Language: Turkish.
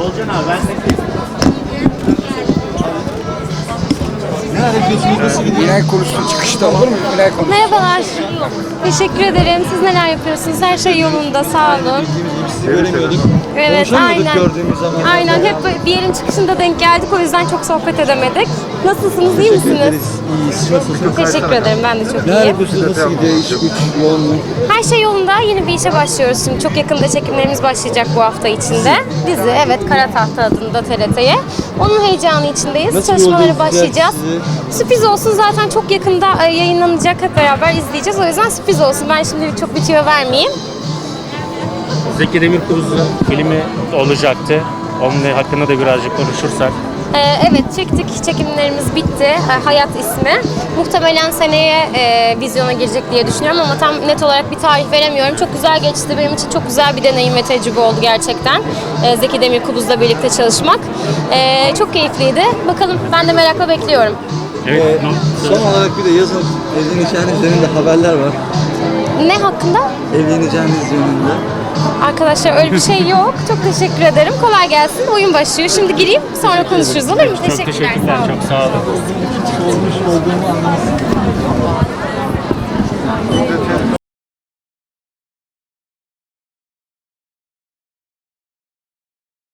Olcan abi ben de Neler yapıyorsunuz? Nasıl gidiyor? Binay çıkışta olur mu? Binay konusu. Merhabalar. Teşekkür ederim. Siz neler yapıyorsunuz? Her şey yolunda. Sağ olun. Sizi göremiyorduk. Evet, Konuşamıyorduk aynen. gördüğümüz zaman. Aynen. Hep bir yerin çıkışında denk geldik. O yüzden çok sohbet edemedik. Nasılsınız? iyi misiniz? İyiyiz. Siz nasılsınız? Teşekkür ederim. Ben de çok Neler iyiyim. yapıyorsunuz? Nasıl gidiyor? İş güç yoğun mu? Her şey yolunda. Yeni bir işe başlıyoruz şimdi. Çok yakında çekimlerimiz başlayacak bu hafta içinde. Dizi, evet. Kara Tahta adında TRT'ye. Onun heyecanı içindeyiz. Nasıl Çalışmalara başlayacağız. sizi? Sürpriz olsun. Zaten çok yakında e, yayınlanacak. Hep beraber izleyeceğiz. O yüzden sürpriz olsun. Ben şimdi çok bir tüyo vermeyeyim. Zeki Demirkubuz'un filmi olacaktı. Onun hakkında da birazcık konuşursak. Ee, evet çektik. Çekimlerimiz bitti. Ee, Hayat ismi. Muhtemelen seneye e, vizyona girecek diye düşünüyorum ama tam net olarak bir tarih veremiyorum. Çok güzel geçti. Benim için çok güzel bir deneyim ve tecrübe oldu gerçekten. Ee, Zeki Demirkubuz'la birlikte çalışmak. Ee, çok keyifliydi. Bakalım ben de merakla bekliyorum. Evet. Ee, son olarak bir de yazın evleneceğiniz yönünde haberler var. Ne hakkında? Evleneceğiniz yönünde. Arkadaşlar öyle bir şey yok. Çok teşekkür ederim. Kolay gelsin. Oyun başlıyor. Şimdi gireyim sonra konuşuruz olur mu? Çok teşekkürler. Sağ olun. Çok sağ olun. Olmuş olduğunu anlamışsınız.